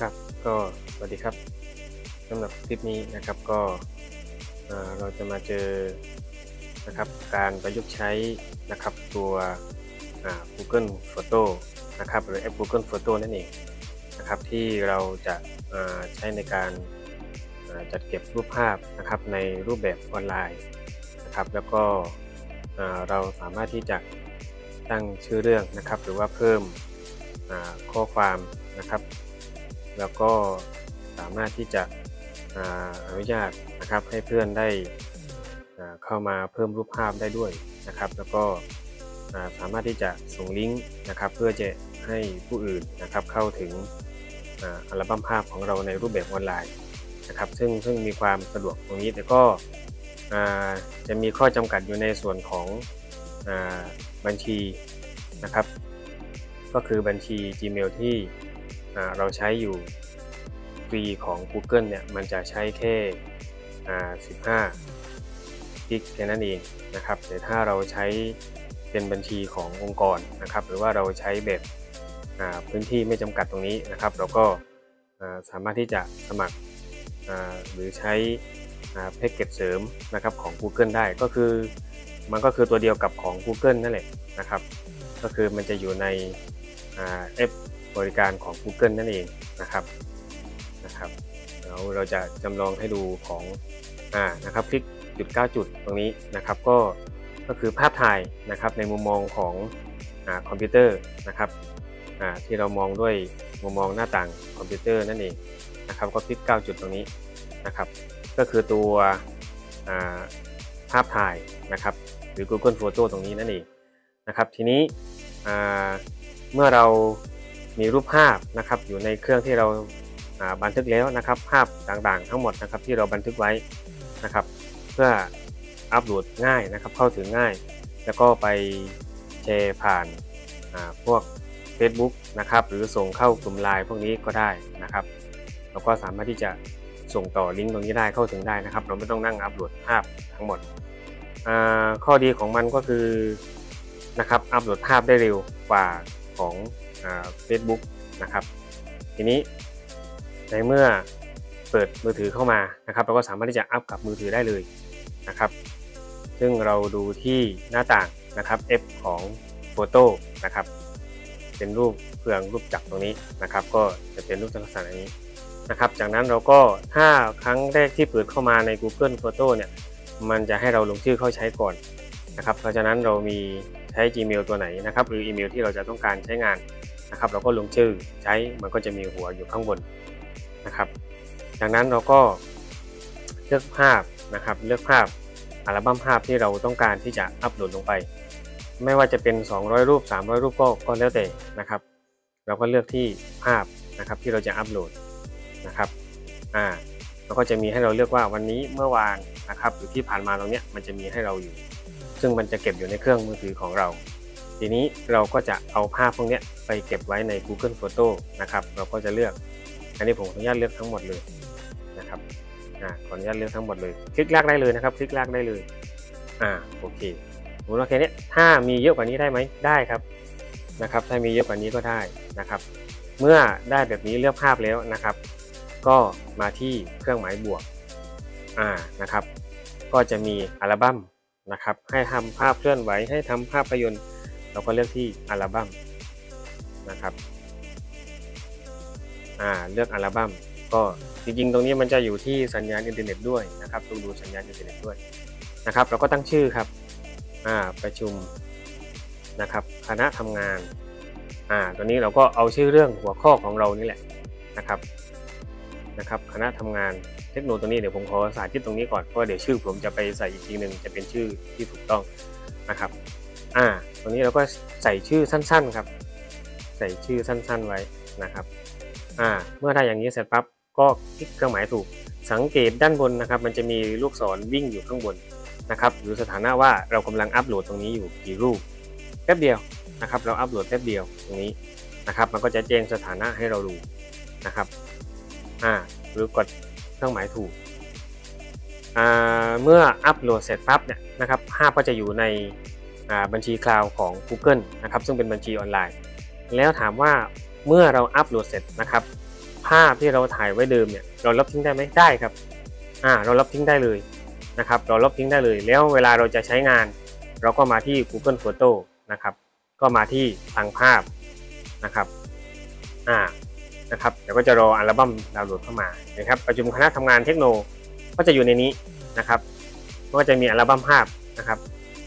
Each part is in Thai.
ครับก็สวัสดีครับสำหรับคลิปนี้นะครับก็เราจะมาเจอนะครับการประยุกต์ใช้นะครับตัว Google Photo นะครับหรือแอป Google Photo นั่นเองนะครับที่เราจะาใช้ในการาจัดเก็บรูปภาพนะครับในรูปแบบออนไลน์นะครับแล้วก็เราสามารถที่จะตั้งชื่อเรื่องนะครับ หรือว่าเพิ่มข้อความนะครับ แล้วก็สามารถที่จะอนุญาตนะครับให้เพื่อนได้เข้ามาเพิ่มรูปภาพได้ด้วยนะครับ แล้วก็สามารถที่จะส่งลิงก์นะครับเพื่อจะให้ผู้อื่นนะครับเข้าถึงอัลบั้มภาพของเราในรูปแบบออนไลน์นะครับ ซึ่งซึ่งมีความสะดวกตรงนี้แต่ก็จะมีข้อจำกัดอยู่ในส่วนของอบัญชีนะครับ ก็คือบัญชี Gmail ที่ เราใช้อยู่ฟรีของ Google เนี่ย มันจะใช้แค่ 15กิกแค่นั้นเองนะครับ แต่ถ้าเราใช้เป็นบัญชีขององค์กรนะครับ หรือว่าเราใช้แบบพื้นที่ไม่จำกัดตรงนี้นะครับ เราก็สามารถที่จะสมัครหรือใช้แพ็กเกจเสริมนะครับของ Google ได้ก็คือมันก็คือตัวเดียวกับของ Google นั่นแหละนะครับ ก็คือมันจะอยู่ในแอป บริการของ Google นั่นเองนะครับนะครับแล้วเราจะจำลองให้ดูของอ่านะครับคลิกจุด9จุดตรงนี้นะครับ ก็ก็คือภาพถ่ายนะครับในมุมมองของอคอมพิวเตอร์นะครับอ่าที่เรามองด้วยมุมมองหน้าต่างคอมพิวเตอร์นั่นเองนะครับก็คลิก9จุดตรงนี้นะครับ ก็คือตัวอ่าภาพถ่ายนะครับ หรือ Google Photo ตรงนี้นั่นเองนะครับ ทีนี้อ่าเมื่อเรา มีรูปภาพนะครับอยู่ในเครื่องที่เราบันทึกแล้วนะครับ ภาพต่างๆ ทั้งหมดนะครับที่เราบันทึกไว้นะครับ เพื่ออัปโหลดง่ายนะครับ เข้าถึงง่าย แล้วก็ไปแชร์ผ่านาพวก Facebook นะครับ หรือส่งเข้ากลุ่มไลน์พวกนี้ก็ได้นะครับ เราก็สามารถที่จะส่งต่อลิงก์ตรงนี้ได้เข้าถึงได้นะครับ เราไม่ต้องนั่งอัปโหลดภาพทั้งหมด ข้อดีของมันก็คือนะครับอัปโหลดภาพได้เร็วกว่าของ เฟซบุ๊กนะครับ ทีนี้ในเมื่อเปิดมือถือเข้ามานะครับ เราก็สามารถที่จะอัพกับมือถือได้เลยนะครับ ซึ่งเราดูที่หน้าต่างนะครับ F ของโฟโต้นะครับ เป็นรูปเฟืองรูปจักรตรงนี้นะครับ ก็จะเป็นรูปลักษณะนี้นะครับ จากนั้นเราก็ถ้าครั้งแรกที่เปิดเข้ามาใน Google Photo เนี่ยมันจะให้เราลงชื่อเข้าใช้ก่อนนะครับ เพราะฉะนั้นเรามีใช้ Gmail ตัวไหนนะครับ หรืออีเมลที่เราจะต้องการใช้งาน นะครับ เราก็ลงชื่อใช้มันก็จะมีหัวอยู่ข้างบนนะครับ จากนั้นเราก็เลือกภาพนะครับ เลือกภาพอัลบั้มภาพที่เราต้องการที่จะอัปโหลดลงไป ไม่ว่าจะเป็น 200 รูป 300 รูปก็ก็แล้วแต่นะครับ เราก็เลือกที่ภาพนะครับที่เราจะอัปโหลดนะครับอ่าเราก็จะมีให้เราเลือกว่าวันนี้เมื่อวานนะครับหรือที่ผ่านมาตรงเนี้ยมันจะมีให้เราอยู่ ซึ่งมันจะเก็บอยู่ในเครื่องมือถือของเรา ทีนี้เราก็จะเอาภาพพวกนี้ไปเก็บไว้ใน Google Photo นะครับ เราก็จะเลือก อันนี้ผมขออนุญาตเลือกทั้งหมดเลยนะครับอ่าขออนุญาตเลือกทั้งหมดเลย คลิกลากได้เลยนะครับ คลิกลากได้เลย อ่าโอเคสมมติว่าแค่นี้ถ้ามีเยอะกว่านี้ได้ไหมได้ครับนะครับ ถ้ามีเยอะกว่านี้ก็ได้นะครับ เมื่อได้แบบนี้เลือกภาพแล้วนะครับ ก็มาที่เครื่องหมายบวกอ่านะครับ ก็จะมีอัลบั้มนะครับ ให้ทำภาพเคลื่อนไหวให้ทำภาพยนตร์ เราก็เลือกที่อัลบั้มนะครับอ่าเลือกอัลบั้มก็จริงๆ ตรงนี้มันจะอยู่ที่สัญญาณอินเทอร์เน็ตด้วยนะครับต้องดูสัญญาณอินเทอร์เน็ตด้วยนะครับเราก็ตั้งชื่อครับอ่าประชุมนะครับคณะทำงานอ่าตัวนี้เราก็เอาชื่อเรื่องหัวข้อของเรานี่แหละนะครับนะครับคณะทำงานเทคโนโลยีตัวนี้เดี๋ยวผมขอสาธิตตรงนี้ก่อนเพราะเดี๋ยวชื่อผมจะไปใส่อีกทีหนึ่งจะเป็นชื่อที่ถูกต้องนะครับ อ่าตรงนี้เราก็ใส่ชื่อสั้นๆครับ ใส่ชื่อสั้นๆไว้นะครับอ่าเมื่อได้อย่างนี้เสร็จปั๊บก็คลิกเครื่องหมายถูก สังเกตด้านบนนะครับ มันจะมีลูกศรวิ่งอยู่ข้างบนนะครับหรือสถานะว่าเรากำลังอัปโหลดตรงนี้อยู่กี่รูปแป๊บเดียวนะครับเราอัปโหลดแป๊บเดียวตรงนี้นะครับ มันก็จะแจ้งสถานะให้เราดูนะครับอ่าหรือกดเครื่องหมายถูกอ่าเมื่ออัปโหลดเสร็จปั๊บเนี่ยนะครับภาพก็จะอยู่ใน บัญชีคลาวของ Google นะครับซึ่งเป็นบัญชีออนไลน์ แล้วถามว่าเมื่อเราอัปโหลดเสร็จนะครับภาพที่เราถ่ายไว้เดิมเนี่ยเราลบทิ้งได้ไหมได้ครับอ่าเราลบทิ้งได้เลยนะครับเราลบทิ้งได้เลย แล้วเวลาเราจะใช้งาน เราก็มาที่ Google Photo นะครับก็มาที่ทางภาพนะครับอ่านะครับเดี๋ยวก็จะรออัลบั้มดาวน์โหลดเข้ามานะครับประชุมคณะทำงานเทคโนก็จะอยู่ในนี้นะครับก็จะมีอัลบั้มภาพนะครับ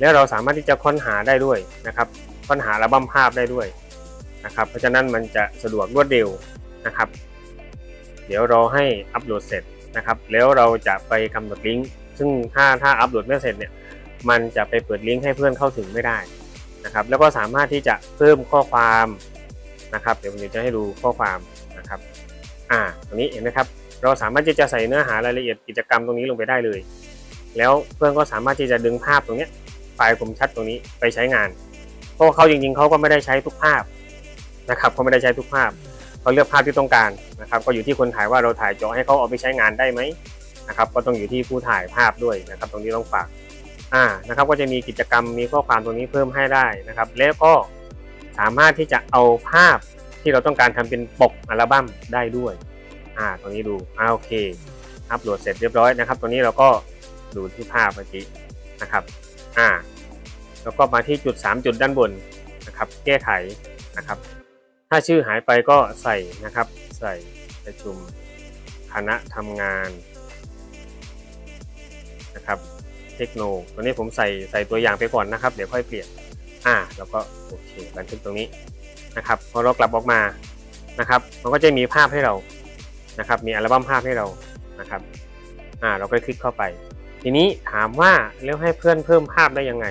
แล้วเราสามารถที่จะค้นหาได้ด้วยนะครับ ค้นหาอัลบั้มภาพได้ด้วยนะครับ เพราะฉะนั้นมันจะสะดวกรวดเร็วนะครับ เดี๋ยวเรอให้อัปโหลดเสร็จนะครับ แล้วเราจะไปกำหนดลิงก์ซึ่งถ้าถ้าอัปโหลดไม่เสร็จเนี่ยมันจะไปเปิดลิงก์ให้เพื่อนเข้าถึงไม่ได้นะครับ แล้วก็สามารถที่จะเพิ่มข้อความนะครับ เดี๋ยวผมจะให้ดูข้อความนะครับ อ่าตรงนี้เห็นไหมครับ เราสามารถที่จะใส่เนื้อหารายละเอียดกิจกรรมตรงนี้ลงไปได้เลย แล้วเพื่อนก็สามารถที่จะดึงภาพตรงนี้ ไฟล์คมชัดตรงนี้ไปใช้งาน เพราะว่าเขาจริงๆเขาก็ไม่ได้ใช้ทุกภาพนะครับเขาไม่ได้ใช้ทุกภาพเขาเลือกภาพที่ต้องการนะครับ ก็อยู่ที่คนถ่ายว่าเราถ่ายเจาะให้เขาเอาไปใช้งานได้ไหมนะครับ ก็ต้องอยู่ที่ผู้ถ่ายภาพด้วยนะครับ ตรงนี้ต้องฝากอ่านะครับก็จะมีกิจกรรมมีข้อความตรงนี้เพิ่มให้ได้นะครับ แล้วก็สามารถที่จะเอาภาพที่เราต้องการทำเป็นปกอัลบั้มได้ด้วยอ่าตรงนี้ดูอ่าโอเคอัปโหลดเสร็จเรียบร้อยนะครับ ตรงนี้เราก็ดูที่ภาพเมื่อกี้นะครับ อ่าแล้วก็มาที่จุด 3 จุดด้านบนนะครับ แก้ไขนะครับ ถ้าชื่อหายไปก็ใส่นะครับ ใส่ประชุมคณะทำงานนะครับ เทคโนตัวนี้ผมใส่ใส่ตัวอย่างไปก่อนนะครับ เดี๋ยวค่อยเปลี่ยนอ่าแล้วก็โอเคบันทึกตรงนี้นะครับพอเรากลับออกมานะครับ มันก็จะมีภาพให้เรานะครับ มีอัลบั้มภาพให้เรานะครับอ่าเราก็คลิกเข้าไป ทีนี้ถามว่าแล้วให้เพื่อนเพิ่มภาพได้ยังไง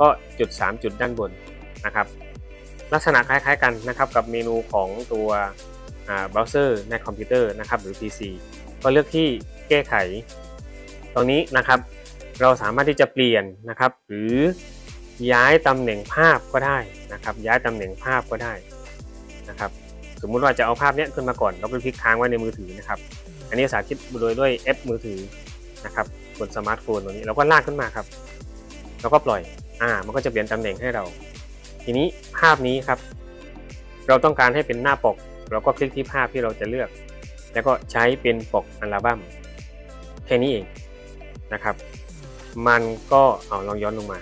ก็จุด 3 จุดด้านบนนะครับ ลักษณะคล้ายๆกันนะครับกับเมนูของตัวเบราว์เซอร์ในคอมพิวเตอร์นะครับหรือ PC ก็เลือกที่แก้ไข ตรงนี้นะครับ เราสามารถที่จะเปลี่ยนนะครับ หรือย้ายตำแหน่งภาพก็ได้นะครับ ย้ายตำแหน่งภาพก็ได้นะครับ สมมุติว่าจะเอาภาพนี้ขึ้นมาก่อนเราก็คลิกค้างไว้ในมือถือนะครับ อันนี้สาธิตโดยด้วยแอปมือถือนะครับ บนสมาร์ทโฟนตรงนี้เราก็ลากขึ้นมาครับ แล้วก็ปล่อยอ่ามันก็จะเปลี่ยนตำแหน่งให้เรา ทีนี้ภาพนี้ครับ เราต้องการให้เป็นหน้าปก เราก็คลิกที่ภาพที่เราจะเลือก แล้วก็ใช้เป็นปกอัลบั้มแค่นี้เองนะครับ มันก็เอาลองย้อนลงมา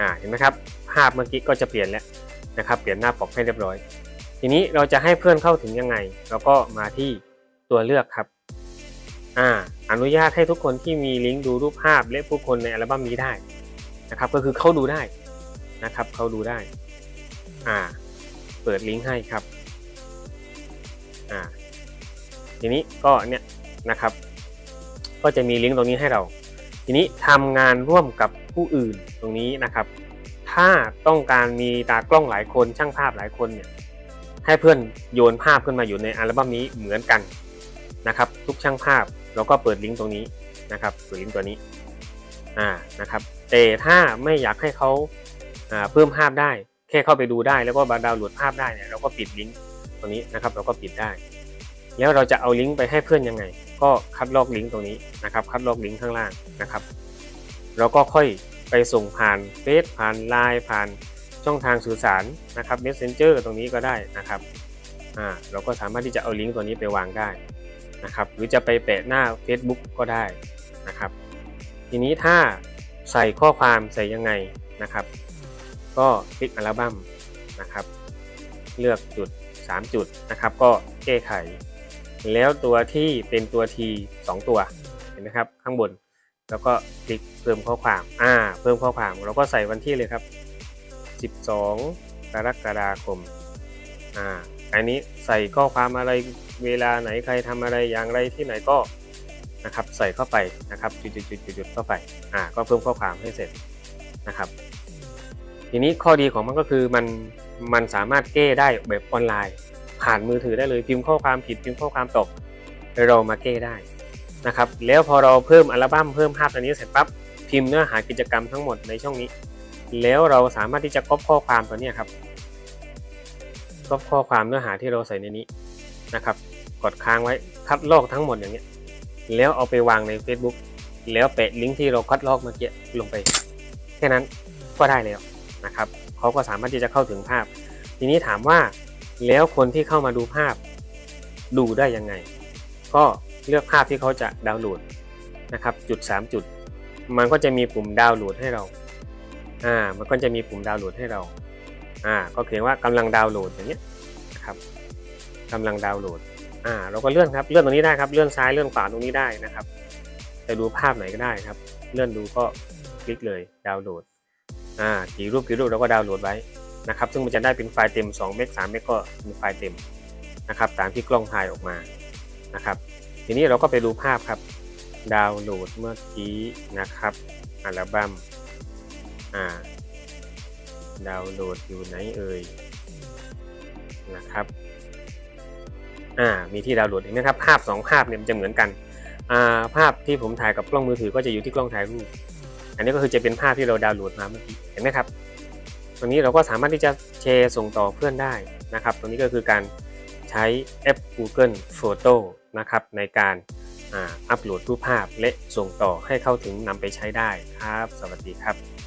อ่าเห็นไหมครับ ภาพเมื่อกี้ก็จะเปลี่ยนแล้วนะครับ เปลี่ยนหน้าปกให้เรียบร้อย ทีนี้เราจะให้เพื่อนเข้าถึงยังไง เราก็มาที่ตัวเลือกครับ อ่าอนุญาตให้ทุกคนที่มีลิงก์ดูรูปภาพและผู้คนในอัลบั้มนี้ได้นะครับ ก็คือเข้าดูได้นะครับ เข้าดูได้ อ่า เปิดลิงก์ให้ครับ อ่า ทีนี้ก็เนี่ยนะครับ ก็จะมีลิงก์ตรงนี้ให้เรา ทีนี้ทำงานร่วมกับผู้อื่นตรงนี้นะครับ ถ้าต้องการมีตากล้องหลายคนช่างภาพหลายคนเนี่ยให้เพื่อนโยนภาพขึ้นมาอยู่ในอัลบั้มนี้เหมือนกัน นะครับ ทุกช่างภาพเราก็เปิดลิงก์ตรงนี้นะครับเปิดลิงก์ตัวนี้อ่านะครับแต่ถ้าไม่อยากให้เขาเพิ่มภาพได้ แค่เข้าไปดูได้แล้วก็ดาวน์โหลดภาพได้เนี่ยเราก็ปิดลิงก์ตรงนี้นะครับเราก็ปิดได้ แล้วเราจะเอาลิงก์ไปให้เพื่อนยังไง ก็คัดลอกลิงก์ตรงนี้นะครับ คัดลอกลิงก์ข้างล่างนะครับเราก็ค่อยไปส่งผ่านเฟซผ่านไลน์ผ่านช่องทางสื่อสารนะครับ Messenger ตรงนี้ก็ได้นะครับอ่าเราก็สามารถที่จะเอาลิงก์ตัวนี้ไปวางได้ นะครับ หรือจะไปแปะหน้า Facebook ก็ได้นะครับ ทีนี้ถ้าใส่ข้อความใส่ยังไงนะครับ ก็คลิกอัลบั้มนะครับ เลือกจุด 3 จุดนะครับ ก็แก้ไข แล้วตัวที่เป็นตัว T 2 ตัวเห็นไหมครับ ข้างบนแล้วก็คลิกเพิ่มข้อความ อ่า เพิ่มข้อความเราก็ใส่วันที่เลยครับ 12 กรกฎาคม อ่า อันนี้ใส่ข้อความอะไรเวลาไหนใครทำอะไรอย่างไรที่ไหนก็นะครับใส่เข้าไปนะครับจุดๆๆๆเข้าไปอ่าก็เพิ่มข้อความให้เสร็จนะครับ ทีนี้ข้อดีของมันก็คือมันมันสามารถแก้ได้แบบออนไลน์ ผ่านมือถือได้เลยพิมพ์ข้อความผิดพิมพ์ข้อความตกเรามาแก้ได้นะครับ แล้วพอเราเพิ่มอัลบั้มเพิ่มภาพตัวนี้เสร็จปั๊บพิมพ์เนื้อหากิจกรรมทั้งหมดในช่องนี้ แล้วเราสามารถที่จะก๊อปข้อความตัวนี้ครับ ก๊อปข้อความเนื้อหาที่เราใส่ในนี้นะครับ กดค้างไว้คัดลอกทั้งหมดอย่างนี้แล้วเอาไปวางใน Facebook แล้วแปะลิงก์ที่เราคัดลอกเมื่อกี้ลงไป แค่นั้นก็ได้แล้วนะครับเขาก็สามารถที่จะเข้าถึงภาพ ทีนี้ถามว่าแล้วคนที่เข้ามาดูภาพดูได้ยังไง ก็เลือกภาพที่เขาจะดาวน์โหลดนะครับจุด 3 จุด มันก็จะมีปุ่มดาวน์โหลดให้เราอ่ามันก็จะมีปุ่มดาวน์โหลดให้เรา อ่าก็เขียนว่ากำลังดาวน์โหลดอย่างเงี้ยครับกำลังดาวน์โหลดอ่าเราก็เลื่อนครับเลื่อนตรงนี้ได้ครับเลื่อนซ้ายเลื่อนขวาตรงนี้ได้นะครับจะดูภาพไหนก็ได้ครับ เลื่อนดูก็คลิกเลยดาวน์โหลดอ่ากี่รูปกี่รูปเราก็ดาวน์โหลดไว้นะครับ ซึ่งมันจะได้เป็นไฟล์เต็ม2เมก3เมกก็เป็นไฟล์เต็มนะครับตามที่กล้องถ่ายออกมานะครับ ทีนี้เราก็ไปดูภาพครับ ดาวน์โหลดเมื่อกี้นะครับอัลบั้มอ่า ดาวน์โหลดอยู่ไหนเอ่ยนะครับอ่ามีที่ดาวน์โหลดเห็นไหมครับ ภาพ 2 ภาพเนี่ยมันจะเหมือนกันอ่าภาพที่ผมถ่ายกับกล้องมือถือก็จะอยู่ที่กล้องถ่ายรูปอันนี้ก็คือจะเป็นภาพที่เราดาวน์โหลดมาเมื่อกี้เห็นไหมครับตรงนี้เราก็สามารถที่จะแชร์ส่งต่อเพื่อนได้นะครับ ตรงนี้ก็คือการใช้แอป Google Photo นะครับในการอ่าอัปโหลดรูปภาพและส่งต่อให้เข้าถึงนำไปใช้ได้ครับ สวัสดีครับ